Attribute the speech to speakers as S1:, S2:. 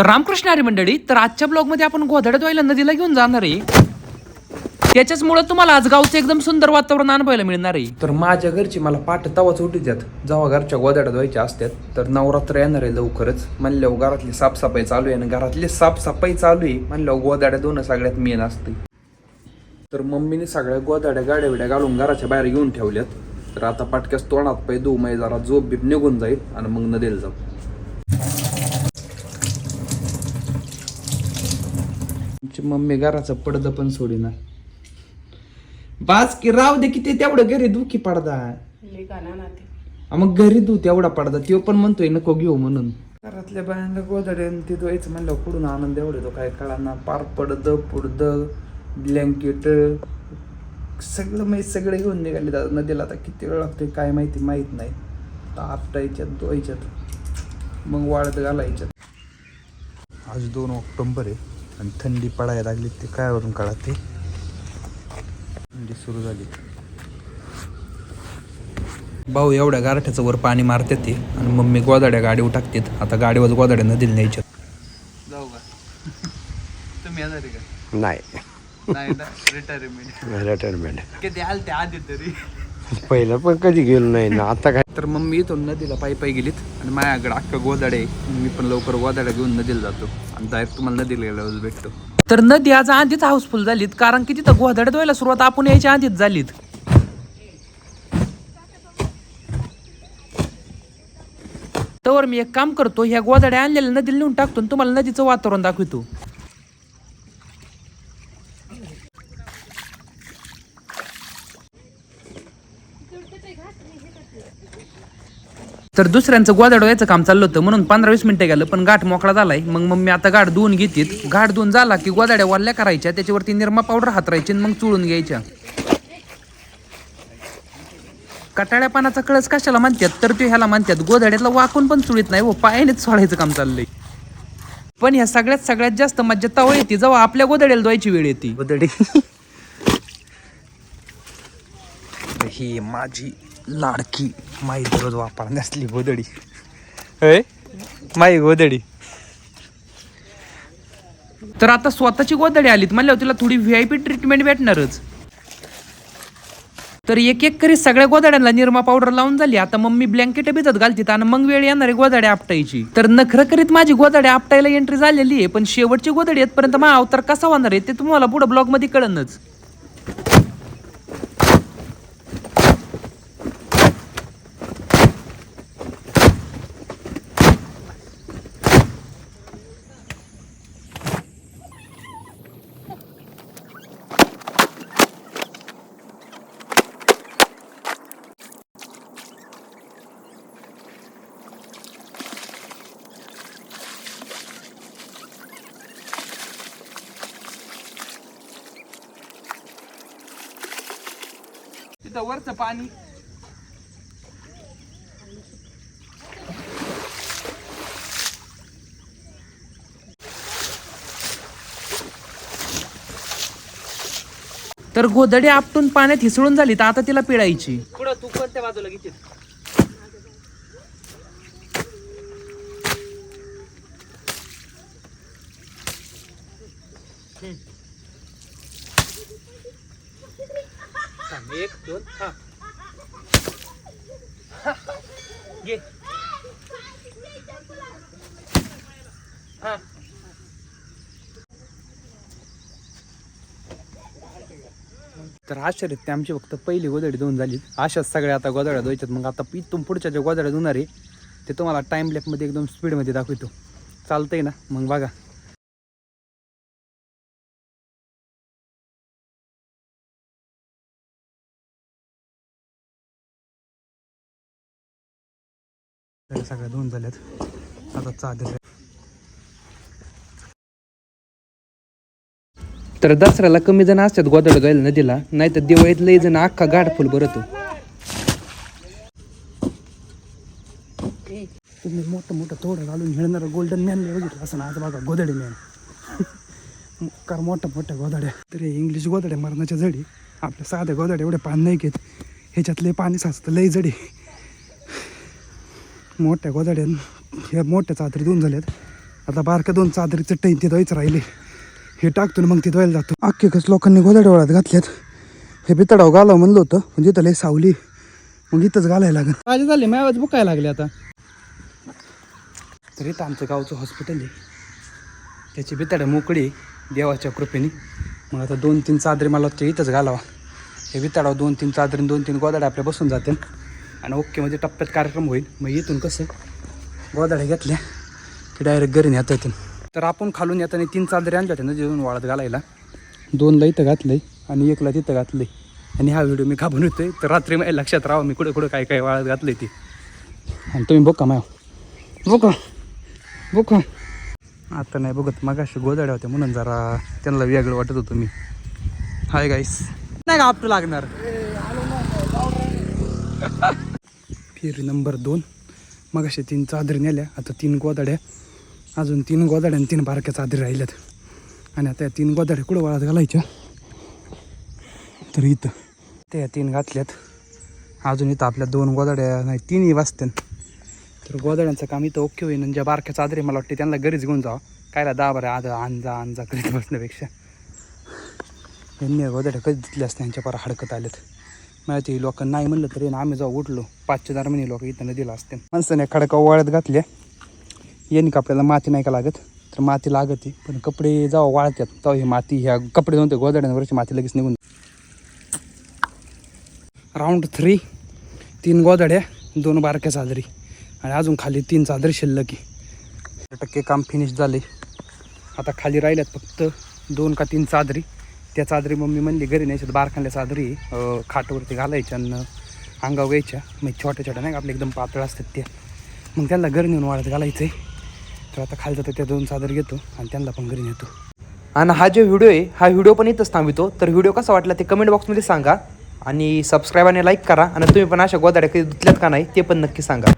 S1: तर रामकृष्ण हरी मंडळी तर आजच्या ब्लॉगमध्ये आपण गोधड्यात व्हायला नदीला घेऊन जाणार आहे. त्याच्याचमुळे तुम्हाला आज गावचं एकदम सुंदर वातावरण अनुभवायला मिळणार आहे. तर माझ्या घरची मला पाठ तवाच उठी द्यात जेव्हा घरच्या गोधड्यात व्हायच्या असतात तर नवरात्र येणार आहे लवकरच. म्हणल्यावर घरातली साफसफाई चालू आहे आणि घरातली साफसफाई चालू आहे. म्हणल्यावर गोदाड्या दोन सगळ्यात मेन असते तर मम्मीने सगळ्या गोदाड्या गाड्या बिड्या घालून घराच्या बाहेर घेऊन ठेवल्यात. तर आता पाटक्यास तोंडात पाय दो मै जरा झोप बीप निघून जाईल आणि मग नदीला जाऊ. आमची मम्मी घराचं पडदा पण सोडीना. बास की राव दे किती तेवढं घरी दुखी पडदा. हा, मग घरी दू तेवढा पडदा. तो पण म्हणतोय नको घेऊ म्हणून. घरातल्या बायांना गोदडे ते द्वायचं म्हणलं कुठून आनंद एवढे? तो काय कळाना. पार पडद पुडद ब्लँकेट सगळं माहीत सगळे घेऊन निघाले दादा. नदीला आता किती वेळ लागतोय काय माहिती माहीत नाही. आपटायच्यात धुवायच्यात. मग वाळत घालायच्यात. आज दोन ऑक्टोंबर आहे. आणि थंडी पडायला लागली ते काय वरून काळात ते थंडी सुरू झाली. भाऊ एवढ्या गारठ्याचं वर पाणी मारते ते आणि मम्मी गोदाड्या गाडीवर टाकतात आता गाडीवर गोदाड्या नदीला न्यायच्या जाऊ का? तुम्ही येणार आहे का?
S2: नाही.
S1: नाही ना? रिटायरमेंट
S2: रिटायरमेंट
S1: किती आल ते आधी तरी.
S2: पहिलं पण कधी गेलो नाही ना. आता काय?
S1: तर मम्मी इथून नदीला पायी पायी गेलीत आणि माझ्याकडे अख्खं गोदाडे आहे. मी पण लवकर गोदाड्या घेऊन नदीला जातो. आणि डायरेक्ट तुम्हाला नदीला गेल्यावर भेटतो. तर नदी आज आधीच हाऊसफुल झालीत कारण की तिथं गोदाड्यात व्हायला सुरुवात आपण यायच्या आधीच झालीत. तर मी एक काम करतो ह्या गोदाड्या आणलेल्या नदीला नेऊन टाकतो आणि तुम्हाला नदीचं वातावरण दाखवतो. तर दुसऱ्यांचं गोदाड व्हायचं काम चाललं होतं. म्हणून पंधरा वीस मिनिटं गेलं पण गाठ मोकळा झालाय. मग मम्मी आता गाठ धुवून घेतीत. गाठ धुवून झाला की गोदाड्या वाल्या करायच्या त्याच्यावरती निरमा पावडर हातरायची आणि मग चुळून घ्यायच्या. कटाळ्या पानाचा कळस कशाला म्हणतात? तर ते ह्याला म्हणतात गोदाड्यातला वाकून पण चुळीत नाही व पायानेच सोडायचं काम चाललंय. पण ह्या सगळ्यात सगळ्यात जास्त मज्जा तवळ येते जेव्हा आपल्या गोधड्याला धुवायची वेळ येते.
S2: गोदडी
S1: ही माझी लाडकी माई दररोज वापरण्यासली गोदडी होय? माई गोदडी तर आता स्वतःची गोदडी आलीत. म्हणल्यावर तिला थोडी व्ही आय पी ट्रीटमेंट भेटणारच. तर एक एक करी सगळ्या गोदाड्यांना निरमा पावडर लावून झाली. आता मम्मी ब्लँकेट भिजत घालतीत आणि मग वेळ येणार आहे आपटायची. तर नखरं करीत माझी गोदाडी आपटायला एंट्री झालेली आहे पण शेवटची गोदाडी येतपर्यंत माझा अवतार कसा होणार आहे ते तुम्हाला पुढे ब्लॉगमध्ये कळणच तिथं वरचं पाणी. तर गोदडी आपटून पाण्यात हिसळून झाली तर आता तिला पिळायची. पुढं तू कोणत्या बाजूला घेशील? थांब, एक दोन हा. घे हा. तर आश्चर्य आमची फक्त पहिली गोदडी धुवून झाली. अशाच सगळ्या आता गोदड्या धुवायच्यात. मग आता इथून पुढच्या ज्या गोदड्या धुणार आहे ते तुम्हाला टाईम लॅपमध्ये एकदम स्पीडमध्ये दाखवतो. चालतंय ना? मग बघा. त्या सगळ्या धुवून झाल्यात. आता चालेल तर दसऱ्याला कमी जण असतात गोदड गायला नदीला नाही तर दिवाळीत लई जण अख्खा गाड फुल भरतो. तुम्ही मोठं मोठं थोडं घालून खेळणार गोल्डन मॅन बघितलं असं ना आज बघा गोदडे मॅन कार मोठ्या मोठ्या गोदाड्या तर इंग्लिश गोदाड्या मरणाच्या जडी. आपल्या साध्या गोदाड्या एवढे पाणी नाही घेत. ह्याच्यात लय पाणी साचतं लय जडी. मोठ्या गोदाड्यान ह्या मोठ्या चादरी दोन झाल्यात. आता बारक्या दोन चादरीचं टैन ते धुवायचं राहिले. हे टाकतो ना मग ते धुवायला जातो. अख्खे कस लोकांनी गोदाड्या वळात घातल्यात. हे बितडाव घालावं म्हणलं होतं. पण तिथं लय सावली मग इथंच घालायला लागेल माझे झाले माझ्याच बुकायला लागले आता. तर इथं आमचं गावचं हॉस्पिटल आहे. त्याची बिताड मोकळी देवाच्या कृपेने. मग आता दोन तीन चादरी मला वाटतं इथंच घालावा. हे बिताडाव दोन तीन चादरी दोन तीन गोदाड्या आपल्या बसून जातील आणि ओके म्हणजे टप्प्यात कार्यक्रम होईल. मग इथून कसं? गोदाड्या घेतल्या की डायरेक्ट घरी नेता येतील. तर आपण खालून येताना तीन चादरी आणल्या होत्या ना जेवण वाळत घालायला. दोनला इथं घातलंय आणि एकला तिथं घातलंय. आणि हा व्हिडिओ मी का आहे तर रात्री माझ्या लक्षात राहा मी कुठं कुठं काय काय वाळत घातलंय ते. आणि तुम्ही बघा माय. बघा बघा आता नाही बघत मग अशी गोदाड्या होत्या म्हणून जरा त्यांना वेगळं वाटत होतं मी. हाय गाईस नाही का आपलं लागणार? फेरी नंबर दोन. मग असे तीन चादरी नेल्या आता तीन गोदाड्या अजून तीन गोदाड्या आणि तीन बारक्या चादरी राहिल्यात. आणि आता या तीन गोदाड्या कुठं वाळत घालायच्या? तर इथं. त्या तीन घातल्यात. अजून इथं आपल्या दोन गोदाड्या नाही तीनही वाजत्यान तर गोदाड्यांचं काम इथं ओके होईल आणि ज्या बारक्या चादरी मला वाटते त्यांना घरीच घेऊन जावं. कायला दहा बरं आधा आणजा आणजा करीत बसण्यापेक्षा. यांनी गोदाड्या कधी दिसल्या असत्या त्यांच्या पारा हडकत आल्यात. माहिती लोक नाही म्हणलं तरी ना आम्ही जाऊ उठलो पाचशे दरम्यान लोक इथं नदीला असते. माणसाने खडका वाळत घातल्या यांनी का आपल्याला माती नाही का लागत? तर माती लागते पण कपडे जेव्हा वाळतात तेव्हा ही माती ह्या कपडे जाऊन ते गोदाड्यांवरची माती लगेच निघून राऊंड थ्री तीन गोदाड्या दोन बारक्या चादरी आणि अजून खाली तीन चादरी शिल्लक. टक्के काम फिनिश झाले. आता खाली राहिल्यात फक्त दोन का तीन चादरी. त्या चादरी मम्मी म्हणली घरी नाही बारखांल्या चादरी खाटवरती घालायच्या आणि अंगावर घ्यायच्या. मग छोट्या छोट्या नाही का आपल्या एकदम पातळ असतात त्या मग त्यांना घरी नेऊन वाढत घालायचं आहे तर आता खाली जातो त्या दोन चादर घेतो आणि त्यांना पण घरी नेतो.
S3: आणि हा जो व्हिडिओ आहे हा व्हिडिओ पण इथंच थांबतो तर व्हिडिओ कसा वाटला ते कमेंट बॉक्समध्ये सांगा. आणि सबस्क्राईब आणि लाईक करा. आणि तुम्ही पण अशा गोदाड्या कधी धुतल्यात का नाही ते पण नक्की सांगा.